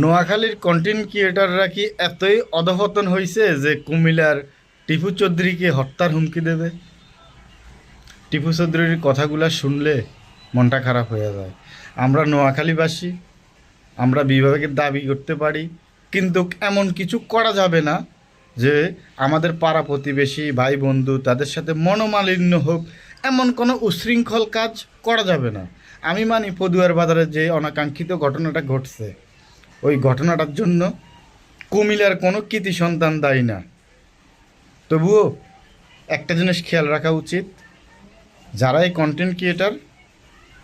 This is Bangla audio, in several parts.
নোয়াখালীর কন্টেন্ট ক্রিয়েটাররা কি এতই অধপতন হয়েছে যে কুমিল্লার টিপু চৌধুরীকে হত্যার হুমকি দেবে? টিপু চৌধুরীর কথাগুলো শুনলে মনটা খারাপ হয়ে যায়। আমরা নোয়াখালীবাসী, আমরা বিভাগের দাবি করতে পারি, কিন্তু এমন কিছু করা যাবে না যে আমাদের পাড়া প্রতিবেশী ভাই বন্ধু তাদের সাথে মনোমালিন্য হোক, এমন কোনো উশৃঙ্খল কাজ করা যাবে না। আমি মানি পদুয়ার বাজারে যে অনাকাঙ্ক্ষিত ঘটনাটা ঘটছে। ওই ঘটনাটার জন্য কুমিল্লার কোনো কৃতি সন্তান দায়ী না। তবুও একটা জিনিস খেয়াল রাখা উচিত, যারা এই কন্টেন্ট ক্রিয়েটার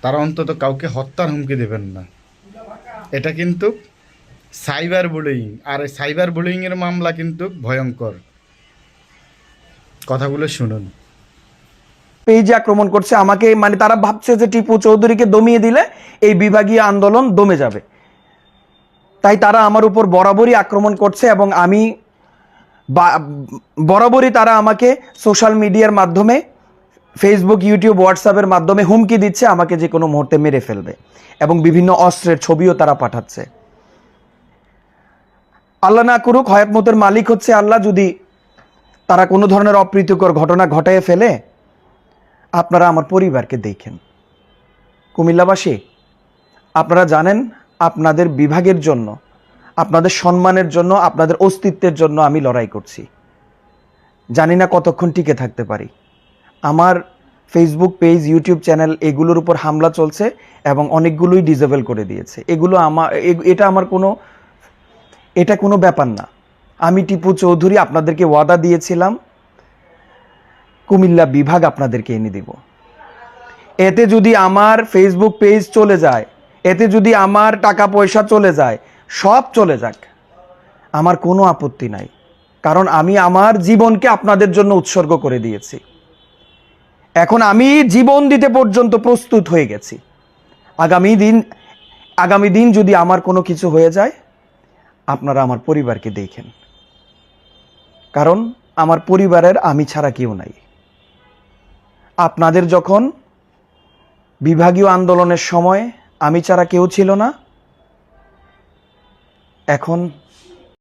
তারা অন্তত কাউকে হত্যার হুমকি দেবেন না। এটা কিন্তু সাইবার বুলিং আর এই সাইবার বুলিংয়ের মামলা কিন্তু ভয়ঙ্কর। কথাগুলো শুনুন। পেজে আক্রমণ করছে আমাকে মানে তারা ভাবছে যে টিপু চৌধুরীকে দমিয়ে দিলে এই বিভাগীয় আন্দোলন দমে যাবে। তাই তারা আমার উপর বরাবরই আক্রমণ করছে এবং আমি বরাবরই তারা আমাকে সোশ্যাল মিডিয়ার মাধ্যমে ফেসবুক ইউটিউব হোয়াটসঅ্যাপের মাধ্যমে হুমকি দিচ্ছে, আমাকে যে কোনো মুহূর্তে মেরে ফেলবে এবং বিভিন্ন অস্ত্রের ছবিও তারা পাঠাচ্ছে। আল্লাহ না করুক হয়াতমতের মালিক হচ্ছে আল্লাহ, যদি তারা কোনো ধরনের অপ্রীতিকর ঘটনা ঘটায় ফেলে, আপনারা আমার পরিবারকে দেখেন। কুমিল্লাবাসী, আপনারা জানেন আপনাদের বিভাগের জন্য, আপনাদের সম্মানের জন্য, আপনাদের অস্তিত্বের জন্য আমি লড়াই করছি। জানি না কতক্ষণ টিকে থাকতে পারি। আমার ফেসবুক পেজ ইউটিউব চ্যানেল এগুলোর উপর হামলা চলছে এবং অনেকগুলোই ডিজেবল করে দিয়েছে। এগুলো আমার এটা আমার কোনো, এটা কোনো ব্যাপার না। আমি টিপু চৌধুরী আপনাদেরকে ওয়াদা দিয়েছিলাম, কুমিল্লা বিভাগ আপনাদেরকে এনে দিব। এতে যদি আমার ফেসবুক পেজ চলে যায় এতে যদি আমার টাকা পয়সা চলে যায়, সব চলে যাক। আমার কোনো আপত্তি নাই, কারণ আমি আমার জীবনকে আপনাদের জন্য উৎসর্গ করে দিয়েছি। এখন আমি জীবন দিতে পর্যন্ত প্রস্তুত হয়ে গেছি। আগামী দিন আগামী দিন যদি আমার কোনো কিছু হয়ে যায়, আপনারা আমার পরিবারকে দেখেন। কারণ আমার পরিবারের আমি ছাড়া কেউ নাই। আপনাদের যখন বিভাগীয় আন্দোলনের সময় আমি ছাড়া কেউ ছিল না। এখন